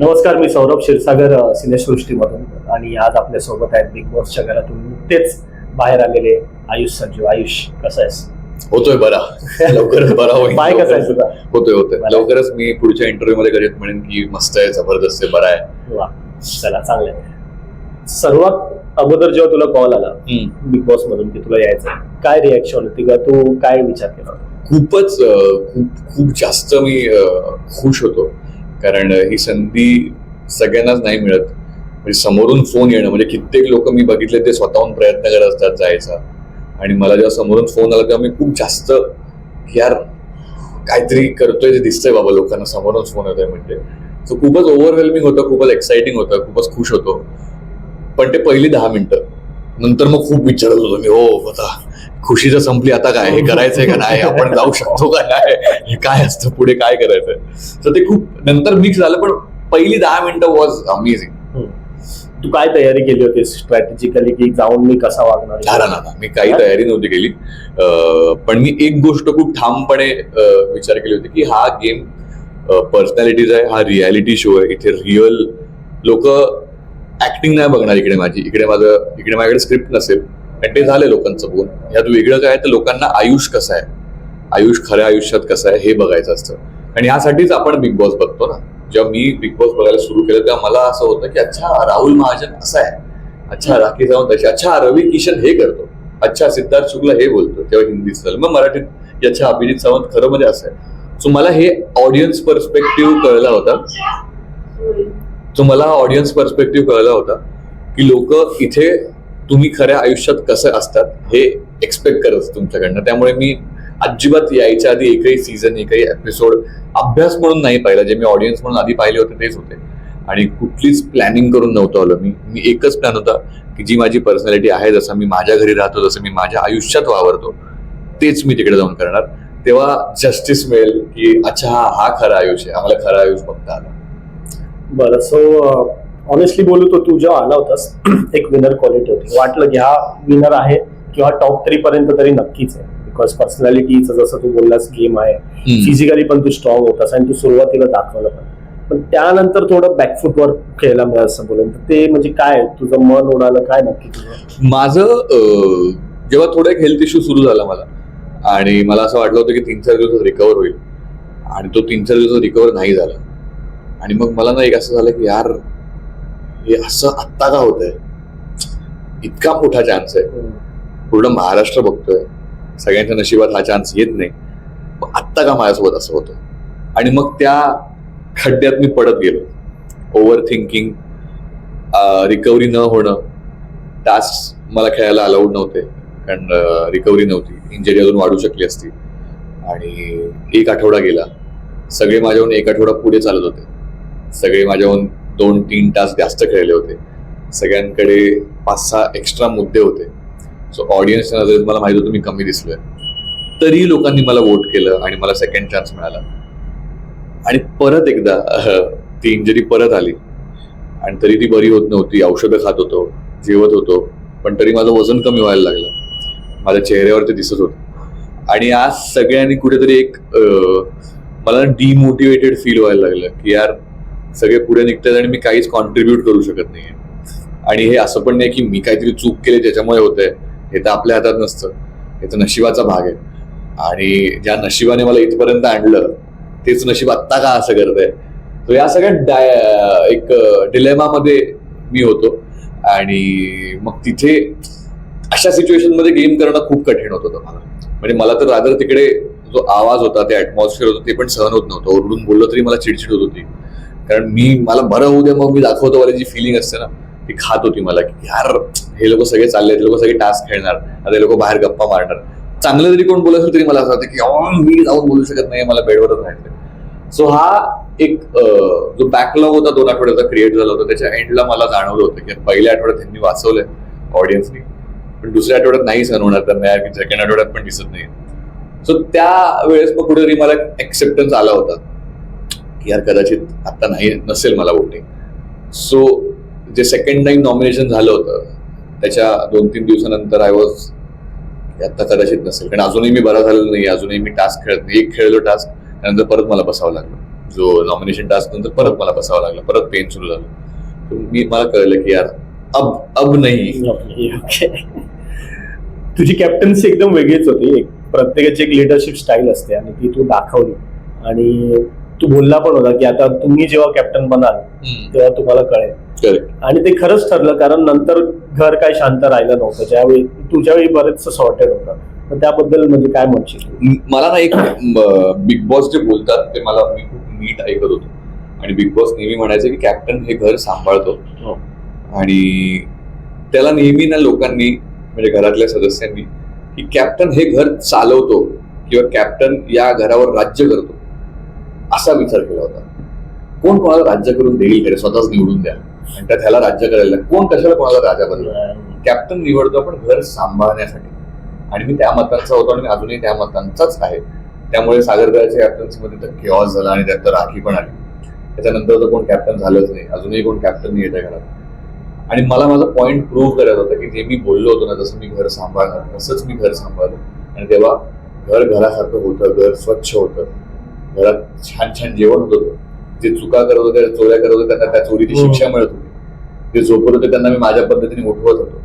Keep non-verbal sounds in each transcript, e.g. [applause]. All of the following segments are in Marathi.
नमस्कार मी सौरभ क्षीरसागर सिनेसृष्टीमधून. आणि आज आपल्यासोबत आहेत बिग बॉसच्या घरातून नुकतेच बाहेर आलेले आयुष संजू आयुष कसं आहेस? होतोय बरा. लवकरच बरा होईल. पाय कसा आहे तुझा? होतोय होतोय. लवकरच मी पुढच्या इंटरव्ह्यू मध्ये करेन म्हणेन की मस्त आहे जबरदस्त आहे बरा आहे. वा चला चांगलं आहे सर्वात अगोदर जेव्हा तुला कॉल आला बिग बॉस मधून की तुला यायचं काय रिॲक्शन होती का तू काय विचार केला? खूपच खूप खूप जास्त मी खुश होतो. कारण ही संधी सगळ्यांनाच नाही मिळत. म्हणजे समोरून फोन येणं म्हणजे कित्येक लोक मी बघितले ते स्वतःहून प्रयत्न करत असतात जायचा. आणि मला जेव्हा समोरून फोन आला तेव्हा मी खूप जास्त यार काहीतरी करतोय ते दिसतंय बाबा लोकांना समोरून फोन येतोय म्हणजे सो खूपच ओव्हरवेल्मिंग होतं खूपच एक्साइटिंग होतं खूपच खुश होतो. पण ते पहिली दहा मिनिटं. नंतर मग खूप विचारत होतो मी हो होता खुशी तर संपली आता काय? हे करायचंय का नाही? आपण जाऊ शकतो का नाही? हे काय असतं? पुढे काय करायचंय? तर ते खूप नंतर मिक्स झालं पण पहिली दहा मिनिटं वॉज अमेझिंग. तू काय तयारी केली होती स्ट्रॅटेजिकली की जाऊन मी कसा वागणार? झाला ना मी काही तयारी नव्हती केली. पण मी एक गोष्ट खूप ठामपणे विचार केली होती की हा गेम पर्सनॅलिटीज आहे हा रियालिटी शो आहे. इथे रिअल लोक ऍक्टिंग नाही बघणार इकडे माझी. इकडे माझं इकडे माझ्याकडे स्क्रिप्ट नसेल. आणि ते झालं लोकांचं बोल. ह्यात वेगळं काय तर लोकांना आयुष कसं आहे? आयुष खऱ्या आयुष्यात कसं आहे? हे बघायचं असतं. आणि यासाठीच आपण बिग बॉस बघतो ना. जेव्हा मी बिग बॉस बघायला सुरू केलं तेव्हा मला असं होतं की अच्छा राहुल महाजन असा आहे. अच्छा राखी सावंत अशी अच्छा रवी किशन हे करतो. अच्छा सिद्धार्थ शुक्ला हे बोलतो. तेव्हा हिंदीत झालं मग मराठीत याच्या अभिजित सावंत खरं म्हणजे असं आहे. सो मला हे ऑडियन्स पर्स्पेक्टिव्ह कळला होता. सो मला ऑडियन्स पर्स्पेक्टिव्ह कळला होता की लोक इथे तुम्ही खऱ्या आयुष्यात कसं असतात हे एक्सपेक्ट करत तुमच्याकडनं. त्यामुळे मी अजिबात यायच्या आधी एकही सीझन एकही एपिसोड अभ्यास म्हणून नाही पाहिला. जे मी ऑडियन्स म्हणून आधी पाहिले होते तेच होते. आणि कुठलीच प्लॅनिंग करून नव्हतं आलो. मी मी एकच प्लॅन होता की जी माझी पर्सनॅलिटी आहे जसं मी माझ्या घरी राहतो जसं मी माझ्या आयुष्यात वावरतो तेच मी तिकडे जाऊन करणार. तेव्हा जस्टिस मिळेल की अच्छा हा हा खरा आयुष्य आहे. आम्हाला खरा आयुष्य बघता आला. बरं सो ऑनेस्टली बोलू तर तू जेव्हा आला होतास [clears throat] एक विनर क्वालिटी होती. वाटलं की हा विनर आहे किंवा टॉप थ्री पर्यंत तरी नक्कीच आहे. बिकॉज पर्सनॅलिटीचं जसं तू बोललास गेम आहे. फिजिकली पण तू स्ट्रॉंग होतास आणि तू सुरुवातीला दाखवलं पण. पण त्यानंतर थोडं बॅकफुटवर खेळायला मिळालं असं बोलेन ते म्हणजे काय तुझं मन उडालं काय नक्की तुझं? माझं अं, जेव्हा थोडा एक हेल्थ इश्यू सुरू झाला मला. आणि मला असं वाटलं होतं की तीन चार दिवसात रिकवर होईल. आणि तो तीन चार दिवसात रिकवर नाही झाला. आणि मग मला ना एक असं झालं की यार हे असं आत्ता का होतंय. इतका मोठा चान्स आहे. पूर्ण महाराष्ट्र बघतोय. सगळ्यांच्या नशिबात हा चान्स येत नाही. आत्ता का माझ्यासोबत असं होतं. आणि मग त्या खड्ड्यात मी पडत गेलो. ओव्हर थिंकिंग रिकव्हरी न होणं. टास्क मला खेळायला अलाउड नव्हते. कारण रिकव्हरी नव्हती. इंजरी अजून वाढू शकली असती. आणि एक आठवडा गेला. सगळे माझ्याहून एक आठवडा पुढे चालत होते. सगळे माझ्याहून दोन तीन तास जास्त खेळले होते. सगळ्यांकडे पाच सहा एक्स्ट्रा मुद्दे होते. सो ऑडियन्सच्या नजरेत मला माहीत होतं मी कमी दिसलोय. तरी लोकांनी मला वोट केलं आणि मला सेकंड चान्स मिळाला. आणि परत एकदा [laughs] ती इंजरी परत आली आणि तरी ती बरी होत नव्हती. औषधं खात होतो जेवत होतो पण तरी माझं वजन कमी व्हायला लागलं. माझ्या चेहऱ्यावर ते दिसत होतं. आणि आज सगळ्यांनी कुठेतरी एक मला डिमोटिवेटेड फील व्हायला लागलं की यार सगळे पुढे निघतात आणि मी काहीच कॉन्ट्रीब्युट करू शकत नाहीये. आणि हे असं पण नाही की मी काहीतरी चूक केली त्याच्यामुळे होतंय. हे तर आपल्या हातात नसतं. हे तर नशिबाचा भाग आहे. आणि ज्या नशिबाने मला इथपर्यंत आणलं तेच नशीब आत्ता का असं गर्दय तर या सगळ्या डाय एक डिलेमामध्ये मी होतो. आणि मग तिथे अशा सिच्युएशनमध्ये गेम करणं खूप कठीण होत होतं मला. म्हणजे मला तर रादर तिकडे जो आवाज होता ते ॲटमॉस्फिअर होतं ते पण सहन होत नव्हतं. ओरडून बोललं तरी मला चिडचिड होत होती. कारण मी मला बरं होऊ दे मग मी दाखवतो वाली जी फिलिंग असते ना. ती खात होती मला की यार हे लोक सगळे चालले ते लोक सगळे टास्क खेळणार. आता हे लोक बाहेर गप्पा मारणार. चांगलं जरी कोण बोलत असेल तरी मला असं वाटतं की मी जाऊन बोलू शकत नाही मला बेडवरच राहायचं सो हा एक जो बॅकलॉग होता दोन आठवड्याचा क्रिएट झाला होता त्याच्या एंडला मला जाणवलं होतं की पहिल्या आठवड्यात त्यांनी वाचवलंय ऑडियन्सनी पण दुसऱ्या आठवड्यात नाही सण होणार त्यांना की सेकंड आठवड्यात पण दिसत नाही सो त्या वेळेस मग कुठेतरी मला एक्सेप्टन्स आला होता. यार कदाचित आता नाही नसेल मला वोटिंग सो जे सेकंड टाइम नॉमिनेशन झालं होतं त्याच्या दोन तीन दिवसानंतर आय वॉज आता कदाचित नसेल. कारण अजूनही मी बरा झालेलो नाही अजूनही मी टास्क खेळत नाही. एक खेळलो टास्क त्यानंतर परत मला बसावं लागलं. जो नॉमिनेशन टास्क नंतर परत मला बसावं लागलं. परत पेन सुरू झालं. तर मी मला कळलं की यार अब अब नाही. तुझी कॅप्टन्सी एकदम वेगळीच होती. एक प्रत्येकाची एक लिडरशिप स्टाईल असते आणि ती तू दाखवली. आणि तू बोलला पण होता की आता तुम्ही जेव्हा कॅप्टन बनाल तेव्हा तुम्हाला कळेल. आणि ते खरंच ठरलं कारण नंतर घर काय शांत राहिलं नव्हतं. ज्यावेळी तुझ्या वेळी बरेच सॉर्टेड होतं. त्याबद्दल म्हणजे काय म्हणशील? मला ना एक बिग बॉस जे बोलतात ते मला मी खूप नीट ऐकत होतो. आणि बिग बॉस नेहमी म्हणायचे की कॅप्टन हे घर सांभाळतो. हो. आणि त्याला नेहमी ना लोकांनी म्हणजे घरातल्या सदस्यांनी की कॅप्टन हे घर चालवतो किंवा कॅप्टन या घरावर राज्य करतो. असा विचार केला होता. कोण कोणाला राज्य करून देईल खरे स्वतःच निवडून द्या. आणि त्यात ह्याला राज्य करायला कोण कशाला कोणाला राजा बनला? कॅप्टन निवडतो आपण घर सांभाळण्यासाठी. आणि मी त्या मतांचा होतो आणि मी अजूनही त्या मतांचाच आहे. त्यामुळे सागरकराच्या कॅप्टन्सीमध्ये तर केऑस झाला आणि त्यात तर राखी पण आली. त्याच्यानंतर तर कोण कॅप्टन झालंच नाही. अजूनही कोण कॅप्टन नाही येत्या घरात. आणि मला माझा पॉईंट प्रूव्ह करायचा होता की जे मी बोललो होतो ना जसं मी घर सांभाळणार तसंच मी घर सांभाळलं. आणि तेव्हा घर घरासारखं होतं घर स्वच्छ होतं. घरात छान छान जेवण होत. होतं जे चुका करत होते चोऱ्या करत होते त्यांना त्या चोरीची हम्म. शिक्षा मिळत होती. जे झोपत होते त्यांना मी माझ्या पद्धतीने उठवत होतो.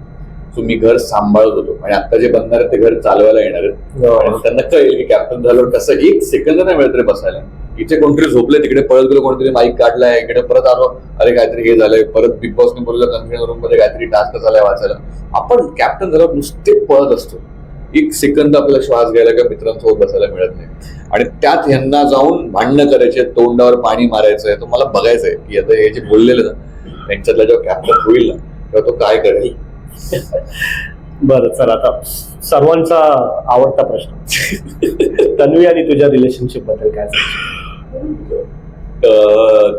सो मी घर सांभाळत होतो. आणि आता जे बनणार आहेत ते घर चालवायला येणार आणि मग त्यांना कळेल की कॅप्टन झाल्यावर कसं एक सेकंद नाही मिळत रे बसायला. इथे कोणतरी झोपले तिकडे पळत गेलो कोणतरी माईक काढलाय इकडे परत आलो. अरे काहीतरी हे झालंय. परत बिग बॉसने बोललं कन्फ्युजन रूममध्ये काहीतरी टास्क झालाय वाचायला. आपण कॅप्टन झाल्यावर नुसते पळत असतो. एक सेकंद आपला श्वास घ्यायला किंवा मित्रांसोबत बसायला मिळत नाही. आणि त्यात ह्यांना जाऊन भांडणं करायचे तोंडावर पाणी मारायचंय तो मला बघायचंय की आता हे जे बोललेलं ना त्यांच्यातला जेव्हा कॅप्टन होईल ना तेव्हा तो काय करेल? [laughs] बरं चल आता सर्वांचा आवडता प्रश्न. [laughs] तन्वी आणि तुझ्या रिलेशनशिपबद्दल काय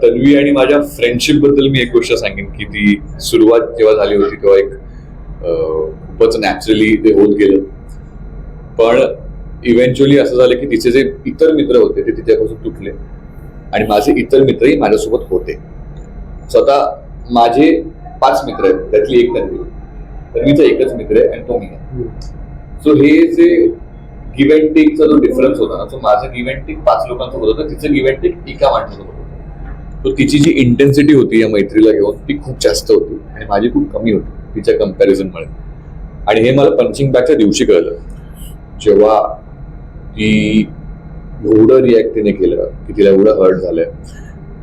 तन्वी आणि माझ्या फ्रेंडशिपबद्दल मी एक गोष्ट सांगेन की ती सुरुवात जेव्हा झाली होती तेव्हा एक खूपच नॅचरली ते होत गेलं. पण इव्हेंच्युअली असं झालं की तिचे जे इतर मित्र होते ते तिच्यापासून तुटले. आणि माझे इतर मित्रही माझ्यासोबत होते. स्वतः माझे पाच मित्र आहेत त्यातली एक तन्वी. तन्वीचा एकच मित्र आहे आणि तो मी आहे सो हे जे गिव्ह अँड टेकचा जो डिफरन्स होता ना तो माझं गिव्ह अँड टेक पाच लोकांसोबत होतं तिचं गिव्ह अँड टेक एका माणसासोबत होतं. तो तिची जी इंटेन्सिटी होती या मैत्रीला घेऊन ती खूप जास्त होती. आणि माझी खूप कमी होती तिच्या कम्पॅरिझनमुळे आणि हे मला पंचिंग बॅगच्या दिवशी कळलं. जेव्हा ती एवढं रिॲक्ट तिने केलं की तिला एवढं हर्ट झालंय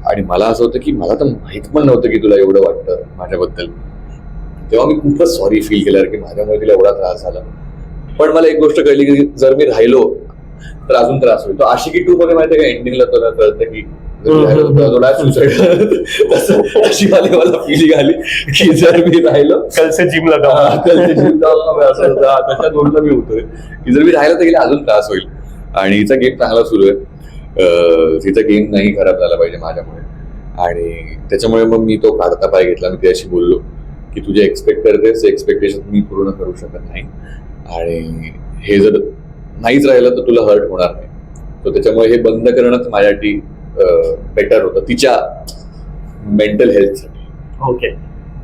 आणि मला असं होतं की मला तर माहीत पण नव्हतं की तुला एवढं वाटतं माझ्याबद्दल. तेव्हा मी खूपच सॉरी फील केलं की माझ्यामुळे तिला एवढा त्रास झाला. पण मला एक गोष्ट कळली की जर मी राहिलो तर अजून त्रास होईल. तो आशिकी टू मध्ये माहिती का एंडिंगला तुला कळतं की अशी मला मला फिलिंग आली की जर मी राहिलो कल से जिमला हा, लावला मी असं तशा दोनला मी होतोय. की जर मी राहिलं तर गेला अजून त्रास होईल. आणि हिचा गेम चांगला सुरू आहे. तिचा गेम नाही खराब झाला पाहिजे माझ्यामुळे. आणि त्याच्यामुळे मग मी तो काढता पाय घेतला. मी त्याशी बोललो की तुझे एक्सपेक्ट करतेस एक्सपेक्टेशन मी पूर्ण करू शकत नाही. आणि हे जर नाहीच राहिलं तर तुला हर्ट होणार नाही. तर त्याच्यामुळे हे बंद करणंच माझ्यासाठी बेटर होतं. तिच्या मेंटल हेल्थसाठी ओके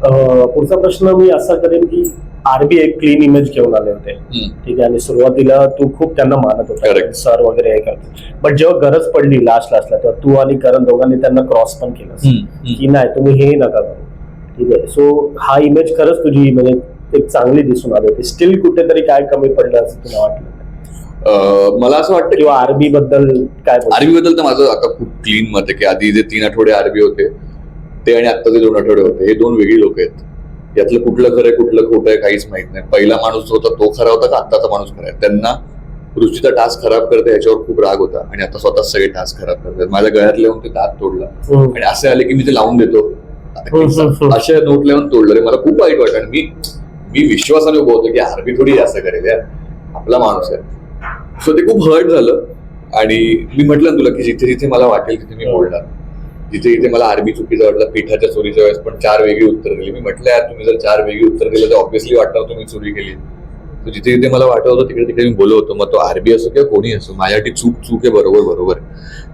पुढचा प्रश्न मी असा करेन की आरबी एक क्लीन इमेज घेऊन आले होते. ठीक आहे आणि सुरुवातीला तू खूप त्यांना मानत होता. सर वगैरे हे करते बट जेव्हा गरज पडली लास्ट लास्टला तेव्हा तू आणि करण दोघांनी त्यांना क्रॉस पण केलं की नाही तुम्ही हे नका करू. ठीक आहे. सो हा इमेज खरंच तुझी म्हणजे एक चांगली दिसून आली होती. स्टील कुठेतरी काय कमी पडलं असं तुला वाटलं? मला असं वाटतं किंवा आरबी बद्दल काय? आरबी बद्दल तर माझं आता खूप क्लीन मत आहे की आधी जे तीन आठवडे आरबी होते ते आणि आता जे दोन आठवडे होते हे दोन वेगळी लोक आहेत. यातलं कुठलं खरं आहे कुठलं खोटं आहे काहीच माहीत नाही. पहिला माणूस जो होता तो खरा होता का आत्ताचा माणूस खरा आहे? त्यांना रुचीचा टास्क खराब करते याच्यावर खूप राग होता. आणि आता स्वतःच सगळे टास्क खराब करतात. माझ्या गळ्यात लिहून ते दात तोडला. हम्म. आणि असे आले की मी ते लावून देतो. अशा नोट लावून तोडलं. रे मला खूप वाईट वाटलं. आणि मी मी विश्वासाने उभं होतो की आरबी थोडी असं करेल. यार आपला माणूस आहे. सो ते खूप हर्ट झालं. आणि मी म्हटलं ना तुला की जिथे जिथे मला वाटेल तिथे मी बोलणार. जिथे जिथे मला आरबी चुकीचं वाटलं पिठाच्या चोरीच्या वेळेस पण चार वेगळी उत्तर दिली. मी म्हटलं यार तुम्ही जर चार वेगळी उत्तर दिलं तर ऑब्व्हियसली वाटणार तुम्ही चोरी केली. तर जिथे जिथे मला वाटत होतं तिकडे तिकडे मी बोलत होतो. मग तो आरबी असो किंवा कोणी असो माझ्यासाठी चूक चूक आहे बरोबर बरोबर.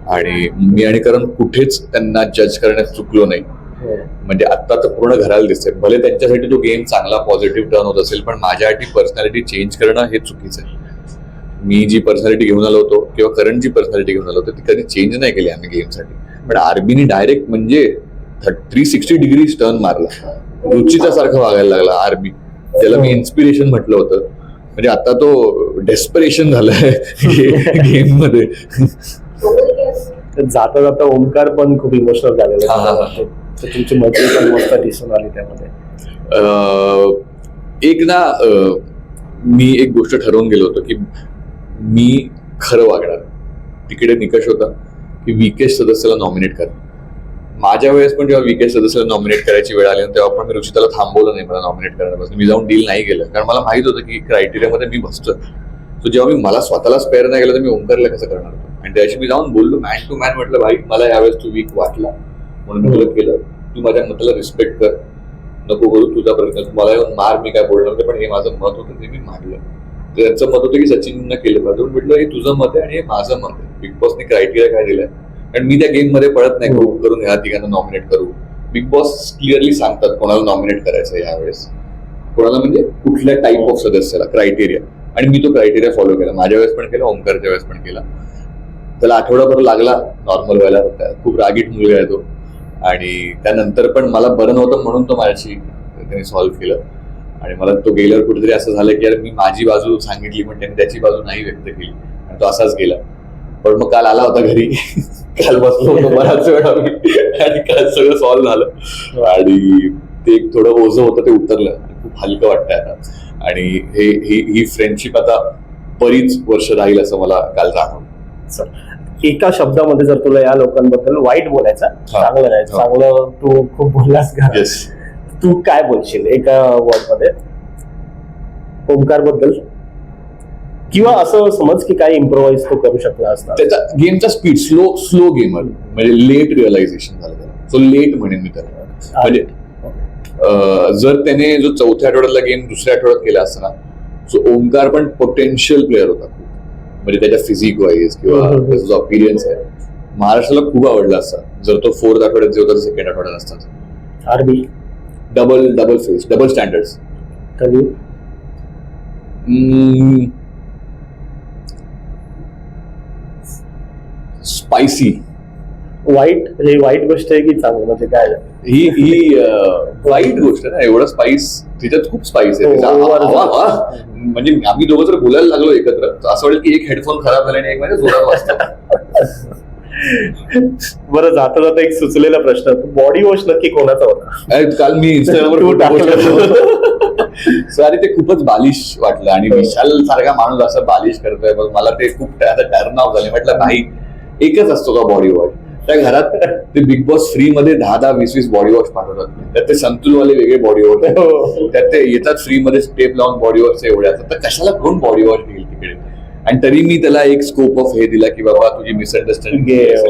आणि मी आणि करण कुठेच त्यांना जज करण्यात चुकलो नाही. हो. म्हणजे आता तर पूर्ण घराला दिसतंय. भले त्यांच्यासाठी तो गेम चांगला पॉझिटिव्ह टर्न होत असेल पण माझ्यासाठी पर्सनॅलिटी चेंज करणं हे चुकीचं आहे. मी जी पर्सनॅलिटी घेऊन आलो होतो किंवा करंट जी पर्सनॅलिटी घेऊन आलो होतो ती कधी चेंज नाही केली आम्ही गेमसाठी पण आर्मीने डायरेक्ट म्हणजे थ्री सिक्स्टी डिग्री टर्न मारला. रुचीच्या सारखं वागायला लागला आर्मी ज्याला मी इन्स्पिरेशन म्हटलं होतं. म्हणजे आता तो डेस्परेशन झालाय [laughs] गेममध्ये. जाता जाता ओमकार पण खूप इमोशनल झालेले हा, हा, हा. तर तुमची मजा पण मस्त दिसून आली त्यामध्ये. एक ना मी एक गोष्ट ठरवून गेलो होतो की मी खरं वागणार. तिकडे निकष होता की विकेश सदस्याला नॉमिनेट कर. माझ्या वेळेस पण जेव्हा विकेश सदस्याला नॉमिनेट करायची वेळ आली तेव्हा पण मी रुचिताला थांबवलं नाही मला नॉमिनेट करण्यापासून. मी जाऊन डील नाही केलं. कारण मला माहीत होतं की क्रायटेरियामध्ये मी बसतोय. सो जेव्हा मी मला स्वतःला स्पेअर नाही केलं तर मी ओंकारला कसं करणार? होतो आणि त्याशी मी जाऊन बोललो मॅन टू मॅन म्हटलं भाई मला यावेळेस तू वीक वाटला. म्हणून मी केलं. तू माझ्या मताला रिस्पेक्ट कर. नको करू तुझा प्रश्न मला येऊन मार मी काय बोलणार होते पण हे माझं मत होतं ते मी मांडलं. त्यांचं मत होतं की सचिननं केलं पाहिजे. म्हणून म्हटलं हे तुझं मत आहे आणि हे माझं मत आहे. बिग बॉसने क्रायटेरिया काय दिलाय? कारण मी त्या गेममध्ये पडत नाही. खूप करून ह्या तिघांना नॉमिनेट करू. बिग बॉस क्लिअरली सांगतात कोणाला नॉमिनेट करायचं यावेळेस. कोणाला म्हणजे? कुठल्या टाईप ऑफ सदस्याला. क्रायटेरिया आणि मी तो क्रायटेरिया फॉलो केला. माझ्या वेळेस पण केला ओमकारच्या वेळेस पण केला. त्याला आठवडाभर लागला. नॉर्मल व्हायला खूप रागीट मुलगा आहे तो. आणि त्यानंतर पण मला बरं नव्हतं म्हणून तो माझ्याशी त्याने सॉल्व्ह केलं. आणि मला तो गेल्यावर कुठेतरी असं झालं की यार मी माझी बाजू सांगितली पण त्याने त्याची बाजू नाही व्यक्त केली. आणि तो असाच गेला. पण मग काल आला होता घरी. [laughs] काल बसलो होतो बराच वेळ आम्ही आणि काल सगळं सॉल्व्ह झालं. आणि ते एक थोडं ओझं होतं ते उतरलं. खूप हलकं वाटतंय आता. आणि हे ही ही फ्रेंडशिप आता बरीच वर्ष राहील असं मला काल जाणवलं. एका शब्दामध्ये जर तुला या लोकांबद्दल वाईट बोलायचं चांगलं. चांगलं तू खूप बोललास का तू काय बोलशील एका वर्डमध्ये? ओमकारबद्दल किंवा असं समज की काय इम्प्रोवाइज तो करू शकला असता. त्याचा गेमचा स्पीड स्लो स्लो गेमर म्हणजे लेट रिअलायझेशन झालं त्याला. सो लेट म्हणेन मी त्याला. म्हणजे जर त्याने जो चौथ्या आठवड्यातला गेम दुसऱ्या आठवड्यात केला असता ना सो ओंकार पण पोटेन्शियल प्लेअर होता खूप. म्हणजे त्याच्या फिजिक वाईज किंवा. त्याचा जो अपिरियन्स आहे. महाराष्ट्राला खूप आवडला असता. जर तो फोर्थ आठवड्यात जे होता सेकंड आठवड्यात असतात RB double double face double standard कधी स्पायसी वाईट हे वाईट गोष्ट आहे की चांगलं म्हणजे काय? ही ही वाईट गोष्ट ना एवढं स्पाइस तिच्यात खूप स्पाइस आहे. हो, तिचा. आवा- म्हणजे आम्ही दोघं जर बोलायला लागलो एकत्र तर असं वाटेल की एक हेडफोन खराब झाला आणि एक माझ्या जोरात वाजतो. [laughs] बरं जाता जाता एक सुचलेला प्रश्न. बॉडी वॉश नक्की कोणाचा होता? काल मी इंस्टाग्रामवर तू अरे खूपच बालिश वाटलं आणि विशाल सारखा माणूस असं बालिश करतोय. मग मला ते खूप आता टर्न ऑफ झाले. म्हटलं नाही एकच असतो का बॉडी वॉश त्या घरात ते बिग बॉस फ्री मध्ये दहा दहा वीस वीस बॉडी वॉश पाठवतात. त्यात ते संतुलवाले वेगळे बॉडी वॉश हो. त्यात ते येतात फ्री मध्ये स्टेप लावून बॉडी वॉश एवढे असतात. तर कशाला कोण बॉडी वॉश घेईल आणि तरी मी त्याला एक स्कोप ऑफ हे दिला की बाबा तुझी मिसअंडरस्टँडिंग.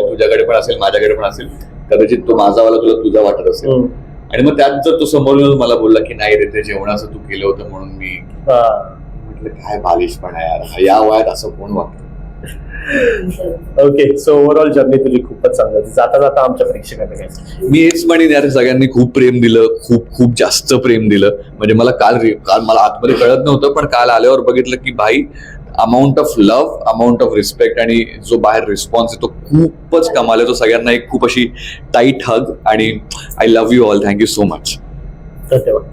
तुझ्याकडे पण असेल माझ्याकडे पण असेल कदाचित तो माझावाला तुला तुझा वाटत असेल हम्म. आणि मग त्यात जर तो समोर येऊन मला बोलला की नाही रे ते जेवणाचं तू केलं होतं म्हणून मी हा. म्हटलं काय बालिशपणा आहे यार या वयात असं कोण वागतं ओके सो ओव्हरऑल जर्नी तुझी खूपच चांगली. जाता जाता आमच्या प्रेक्षकांना काय? मी हेच म्हणेन यार सगळ्यांनी खूप प्रेम दिलं खूप खूप जास्त प्रेम दिलं म्हणजे मला काल काल मला आतमध्ये कळत नव्हतं पण काल आल्यावर बघितलं की भाई amount of love amount of respect आणि जो बाहेर रिस्पॉन्स आहे तो खूपच कमाल आहे. तो सगळ्यांना एक खूप अशी टाईट हग आणि I love you all thank you so much धन्यवाद.